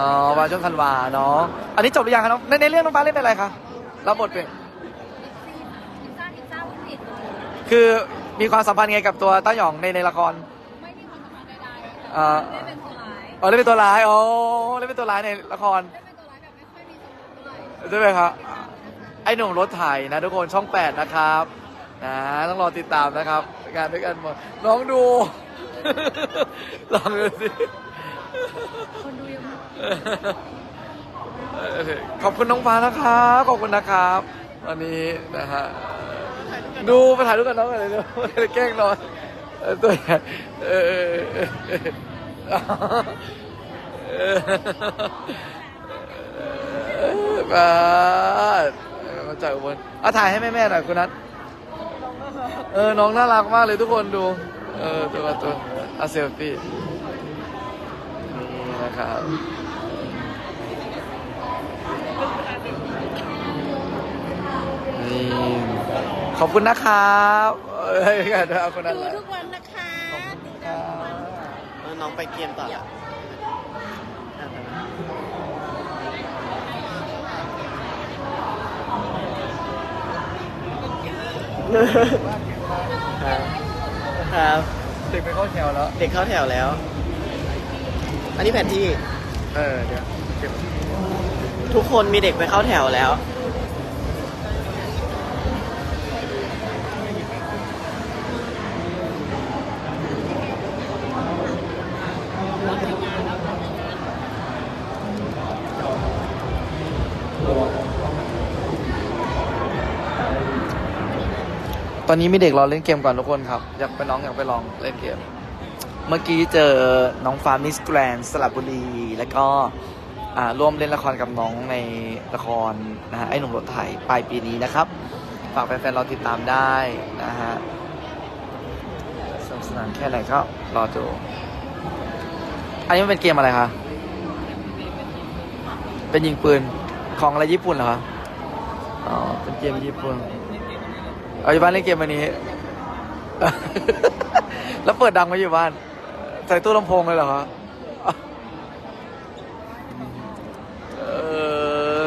อ๋อมาช่วงธันวาเนาะอันนี้จบหรือยังคะน้องในในเรื่องน้องฟ้าเล่นเป็นอะไรคะรับบทเป็นพิซซ่าพิซซ่าวุ้นผิดคือมีความสัมพันธ์ไงกับตัวต้าหยองในในละครไม่มีความสัมพันธ์ใดๆอ่าได้เป็นตัวร้ายอ๋อเล่นเป็นตัวร้ายอ๋อเล่นเป็นตัวร้ายในละครได้เป็นตัวร้ายแบบไม่ค่อยมีสมองด้วยใช่ไหมครับไอ้หนุ่มรถไถนะทุกคนช่องแปดนะครับนะต้องรอติดตามนะครับงานด้วยกันหมดน้องดู ลองดูสิ คนดูยังเออขอบคุณน้องฟ้านะครับขอบคุณนะครับวันนี้นะฮะดูมาถ่ายรูปกันน้องอะไรเร็วแกล้งนอนตัวใหญ่เออเออเออเออมามาจากอุบลเอาถ่ายให้แม่ๆหน่อยคุณนัทเออน้องน่ารักมากเลยทุกคนดู เออตัวตัวอาเซลฟี่ นี่นะครับนี่ขอบคุณนะครับเอ้ยเดี๋ยวเอาคนนั้นดูแหละ ทุกวันนะคะครับ เออน้องไปเกมต่อละครับ ครับ เด็กไปเข้าแถวแล้ว เด็กเข้าแถวแล้ว อันนี้แผนที่ เออเดี๋ยวเก็บทุกคนมีเด็กไปเข้าแถวแล้ว ตอนนี้มีเด็กรอเล่นเกมก่อนทุกคนครับ อยากไปน้องอยากไปลองเล่นเกม เมื่อกี้เจอน้องฟาร์มิสแกรนสระบุรี แล้วก็ร่วมเล่นละครกับน้องในละครนะฮะไอ้หนุ่มรถไถปลายปีนี้นะครับ ฝากแฟนๆเราติดตามได้นะฮะสนุกสนานแค่ไหนก็รอดูอันนี้มันเป็นเกมอะไรคะ เป็นยิงปืนของอะไรญี่ปุ่นเหรอคะ อ๋อ เป็นเกมญี่ปุ่น เอาอยู่บ้านเล่นเกมวันนี้ แล้วเปิดดังไว้อยู่บ้าน ใส่ตู้ลำโพงเลยเหรอคะเออ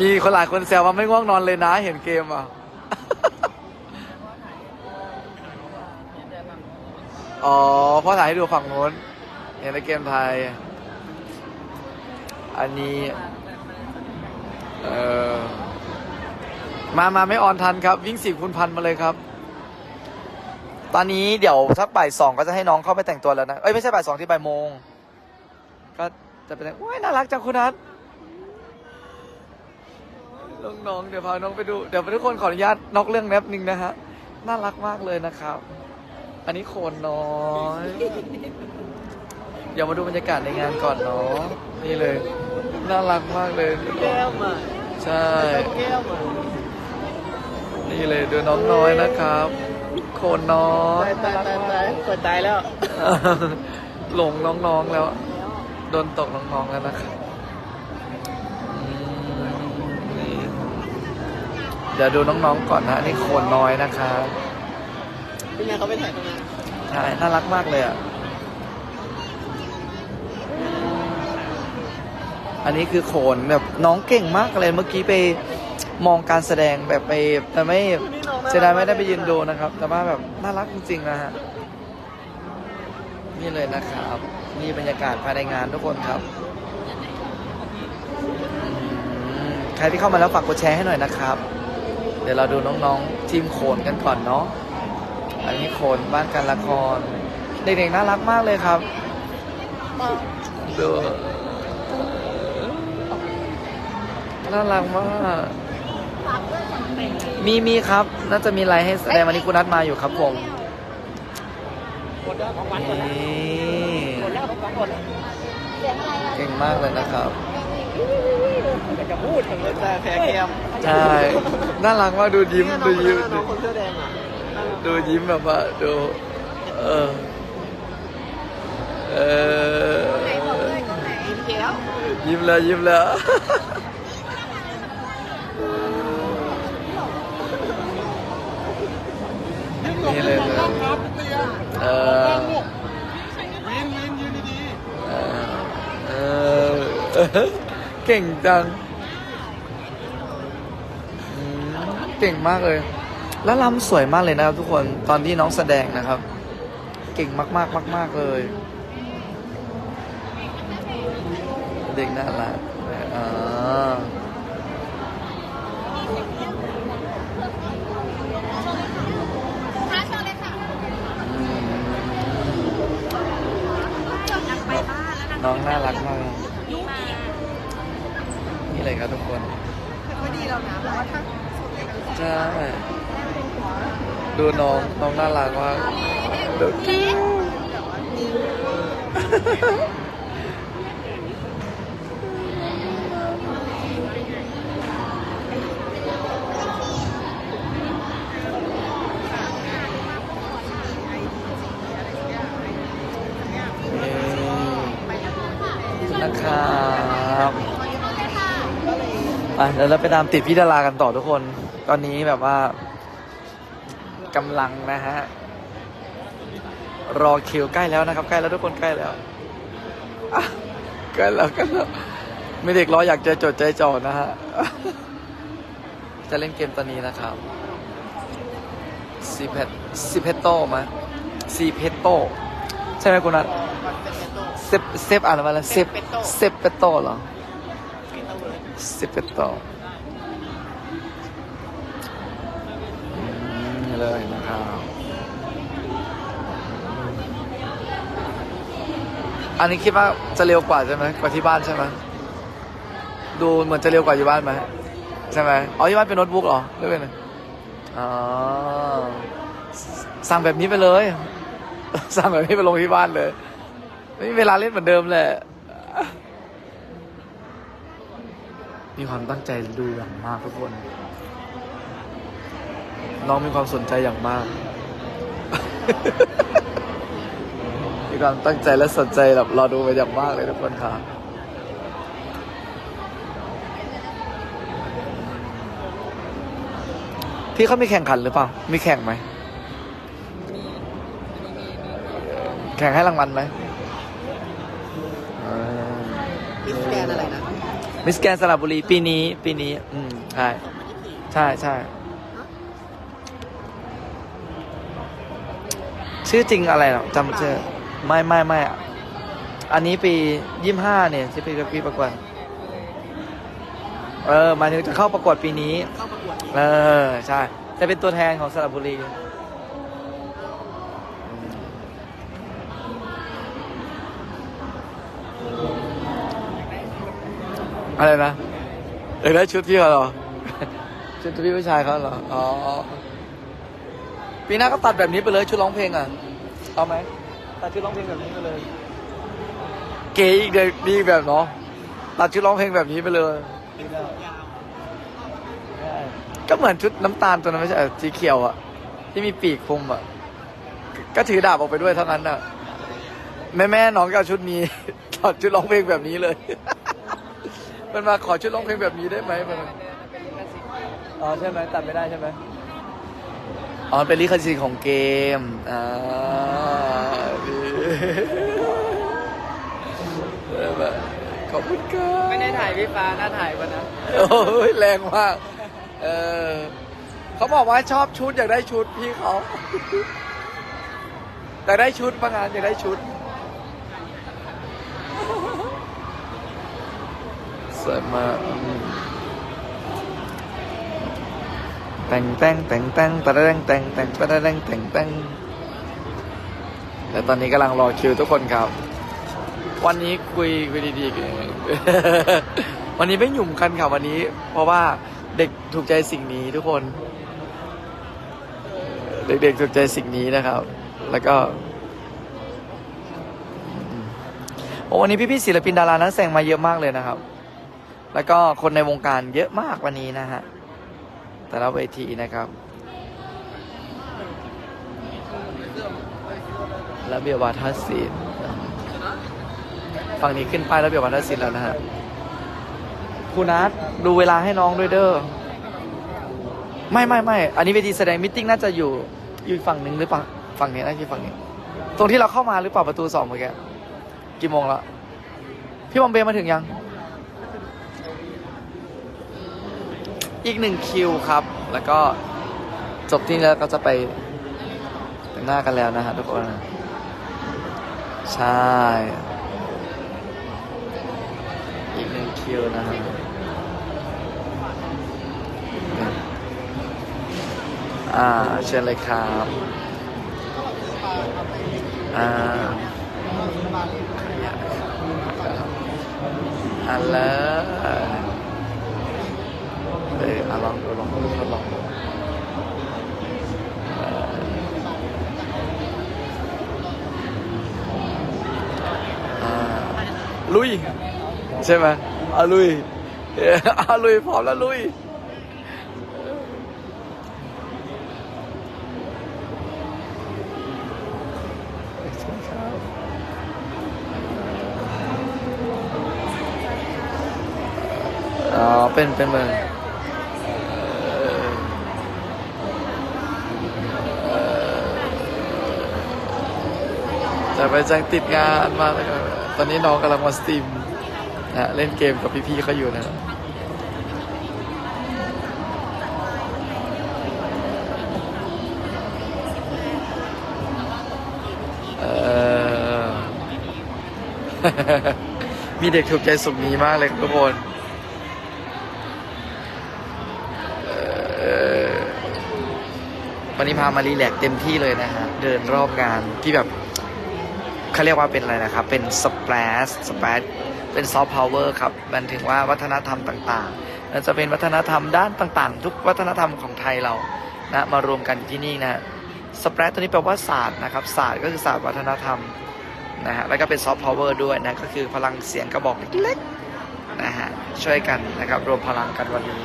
มีคนหลายคนแซวว่าไม่ง่วงนอนเลยนะ เห็นเกมอะ อ๋อพราะถ่ายให้ดูฝั่งโน้นเห็นในเกมไทย อันนี้ เออมามาไม่ออนทันครับ วิ่งสี่คูณพันมาเลยครับ ตอนนี้เดี๋ยวสักบ่ายสองก็จะให้น้องเข้าไปแต่งตัวแล้วนะ เอ้ยไม่ใช่บ่ายสองที่บ่ายโมง ก็จะไปแต่งว้ายน่ารักจังคุณนัทน้องๆเดี๋ยวพาน้องไปดู เดี๋ยวทุกคนขออนุญาตนอกเรื่องแนบหนึ่งนะฮะ น่ารักมากเลยนะครับ อันนี้โคนน้อย เดี๋ยวมาดูบรรยากาศในงานก่อนเนาะ นี่เลย น่ารักมากเลย แก้มอะใช่ แก้มอะนี่เลยดูน้องน้อยนะครับ โคนน้อยตายตายตายตายเปิดตายแล้ว หลงน้องๆแล้ว โดนตกน้องๆแล้วนะครับเดี๋ยวดูน้องๆก่อนนะนี่โคนน้อยนะครับเป็นไงเขาไปถ่ายตรงนั้นใช่น่ารักมากเลยอะ อันนี้คือโขนแบบน้องเก่งมากเลยเมื่อกี้ไปมองการแสดงแบบไปแต่ไม่ เสียดายไม่ได้ไปยืนดูนะครับ แต่ว่าแบบน่ารักจริงๆนะฮะ นี่เลยนะครับ นี่บรรยากาศภายในงานทุกคนครับอืมใครที่เข้ามาแล้วฝากกดแชร์ให้หน่อยนะครับ เดี๋ยวเราดูน้องๆทีมโขนกันก่อนเนาะ อันนี้โขนบ้านการละคร เด็กๆน่ารักมากเลยครับดูน่ารักมาก มีมีครับ น่าจะมีอะไรให้แสดงวันนี้คุณนัดมาอยู่ครับผมนี่เก่งมากเลยนะครับจะพูดถึงเลยแต่แพ้แก้มใช่ น่ารักมากดูยิ้มเนี่ยน้ดูองยิ้ม น้องคนเสื้อแดงอะดูยิ้มแบบว่าดูเออเออ ยิ้มแก้วยิ้มแล้วยิ้มแล้ว นี่เลยนะ เออเออเออเออเก่งจังอืมเก่งมากเลย แล้วลำสวยมากเลยนะครับทุกคนตอนที่น้องแสดงนะครับ เก่งมากๆมากๆเลย เด็กน่ารักอ่าท้าเชิญเลยค่ะอืมอยากไปบ้านแล้วนะน้องน่ารักมาก เลยนี่เลยครับทุกคนก็ดีแล้วนะเพราะว่าถ้าใช่ดูน้องน้องน่ารักมากดูเล็กนี่นะครับไป เดี๋ยวเราไปตามติดพี่ดารากันต่อทุกคน ตอนนี้แบบว่ากำลังนะฮะ รอคิวใกล้แล้วนะครับ ใกล้แล้วทุกคนใกล้แล้วใกล้แล้วใกันแล้วไม่เด็กรออยากเจอจดใจจ่อนะฮะ จะเล่นเกมตอนนี้นะครับซีเพตซีเพตโตมาซีเพตโตใช่ไหมคุณนัทเซฟเซฟอ่านมาแล้วเซฟเซฟเปโตเหรอ เซฟเปโตอืมนี่เลยนะครับ อันนี้คิดว่าจะเร็วกว่าใช่ไหมกว่าที่บ้านใช่ไหมดูเหมือนจะเร็วกว่าอยู่บ้านไหมใช่ไหมอ๋อที่บ้านเป็นโน้ตบุ๊กเหรอหรือเป็นอะไรอ๋อสั่งแบบนี้ไปเลย สั่งแบบนี้ไปลงที่บ้านเลยไม่มีเวลาเล่นเหมือนเดิมแหละ มีความตั้งใจดูอย่างมากทุกคน น้องมีความสนใจอย่างมาก มีความตั้งใจและสนใจแบบรอดูไปอย่างมากเลยทุกคนครับพี่เขามีแข่งขันหรือเปล่า มีแข่งไหม แข่งให้รางวัลไหมอ่ามิสแกนอะไรนะ มิสแกนสระบุรีปีนี้ปีนี้ อืมใช่ใช่ใช่ชื่อจริงอะไรหรอจำชื่อไม่ไม่ไม่อะอันนี้ปียี่ห้าเนี่ยที่ปีปีประกวดเออหมายถึงจะเข้าประกวดปีนี้ เข้าประกวดเออ ใช่ จะเป็นตัวแทนของสระบุรี อะไรนะอยากได้ชุดพี่เขาเหรอ ชุดพี่ผู้ชายเขาเหรอ อ๋อ ปีหน้าก็ตัดแบบนี้ไปเลยชุดร้องเพลงอะ เอาไหมตัดชุดร้องเพลงแบบนี้ไปเลย เก๋อีกเด็กดีอีกแบบเนาะ ตัดชุดร้องเพลงแบบนี้ไปเลยก็เหมือนชุดน้ำตาลตัวนั้นไม่ใช่เหรอสีเขียวอะที่มีปีกคลุมอะก็ก็ถือดาบออกไปด้วยเท่านั้นอะแม่แม่ๆน้องก็เอาชุดนี้ ถอดชุดร้องเพลงแบบนี้เลย มันมาขอชุดร้องเพลงแบบนี้ได้ไหมมันอ๋อใช่ไหมตัดไม่ได้ใช่ไหมอ๋อเป็นลิขสิทธิ์ของเกมอ่าดีเออแบบขอบคุณครับไม่ได้ถ่ายพี่ฟ้าน่าถ่ายวันนั้นโอ้ยแรงมากเออเขาบอกว่าชอบชุดอยากได้ชุดพี่เขาอยากได้ชุดมางานอยากได้ชุด สวยมากอืมแต่งแต่งแต่งแต่งตะแต่งแต่งแต่งตะแต่งแต่งแต่งและตอนนี้กำลังรอคิวทุกคนครับ วันนี้คุยคุยดีๆกันวันนี้ไม่หยุ่มกันค่ะวันนี้ เพราะว่าเด็กถูกใจสิ่งนี้ทุกคน เด็กๆถูกใจสิ่งนี้นะครับ แล้วก็วันนี้พี่ๆศิลปินดารานักแสดงมาเยอะมากเลยนะครับ แล้วก็คนในวงการเยอะมากวันนี้นะฮะ แต่ละเวทีนะครับ ระเบียบวาทศิลป์ฝั่งนี้ขึ้นป้ายระเบียบวาทศิลป์แล้วนะฮะครูนัทดูเวลาให้น้องด้วยเด้อ ไม่ไม่ไม่ อันนี้เวทีแสดงมิทติ้งน่าจะอยู่อยู่ฝั่งหนึ่งหรือเปล่า ฝั่งนี้น่าจะฝั่งนี้ ตรงที่เราเข้ามาหรือเปล่าประตูสองเมื่อกี้ กี่โมงและพี่บอมเบย์มาถึงยัง อีกหนึ่งคิวครับ แล้วก็จบที่นี่แล้วก็จะไปแต่งหน้ากันแล้วนะฮะทุกคน ใช่ อีกหนึ่งคิวนะฮะอ่าเชิญเลยครับอ่าอันแล้ว เอออลองดูลองดูทดลองดูลุย ใช่ไหมอะลุยอออะลุยพร้อมแล้วลุยอ๋อเป็นเป็นเมือง แต่ไปจังติดงานมากเลยครับตอนนี้น้องกำลังมาสตรีมนะเล่นเกมกับพี่ๆเขาอยู่นะครับเออมีเด็กถูกใจสุขนี้มากเลยทุกคนเออวันนี้พามารีแลกเต็มที่เลยนะฮะ เดินรอบงานที่แบบ เขาเรียกว่าเป็นอะไรนะครับ เป็นสเปรสสเปรสเป็นซอฟต์พาวเวอร์ครับ มันถึงว่าวัฒนธรรมต่างๆมันจะเป็นวัฒนธรรมด้านต่างๆ ทุกวัฒนธรรมของไทยเรานะมารวมกันที่นี่นะสเปรสตัวนี้แปลว่าศาสตร์นะครับศาสตร์ก็คือศาสตร์วัฒนธรรมนะฮะแล้วก็เป็นซอฟต์พาวเวอร์ด้วยนะก็คือพลังเสียงกระบอกเล็กๆนะฮะช่วยกันนะครับรวมพลังกันวันนี้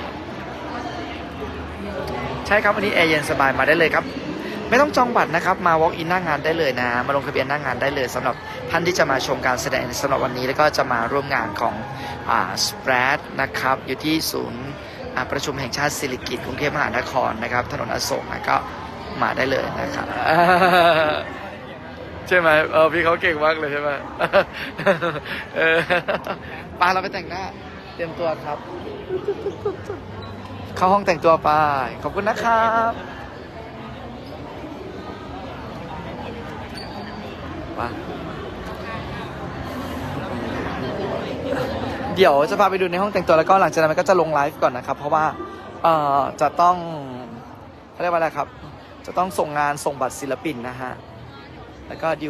ใช่ครับวันนี้แอร์เย็นสบายมาได้เลยครับ ไม่ต้องจองบัตรนะครับ มา walk in หน้างานได้เลยนะ มาลงทะเบียนหน้างานได้เลยสำหรับท่านที่จะมาชมการแสดงสำหรับวันนี้แล้วก็จะมาร่วมงานของอ่าสเปรดนะครับ อยู่ที่ศูนย์อ่าประชุมแห่งชาติสิริกิติ์กรุงเทพมหานครนะครับ ถนนอโศกนะก็มาได้เลยนะครับใช่ไหมเออพี่เขาเก่งมากเลยใช่ไหมเออปาเราไปแต่งหน้า เตรียมตัวครับ เข้าห้องแต่งตัวไป ขอบคุณนะครับ ปะเดี๋ยวจะพาไปดูในห้องแต่งตัวแล้วก็หลังจากนั้นมันก็จะลงไลฟ์ก่อนนะครับ เพราะว่าเอ่อจะต้องเขาเรียกว่าอะไรครับ จะต้องส่งงานส่งบัตรศิลปินนะฮะ แล้วก็ดิว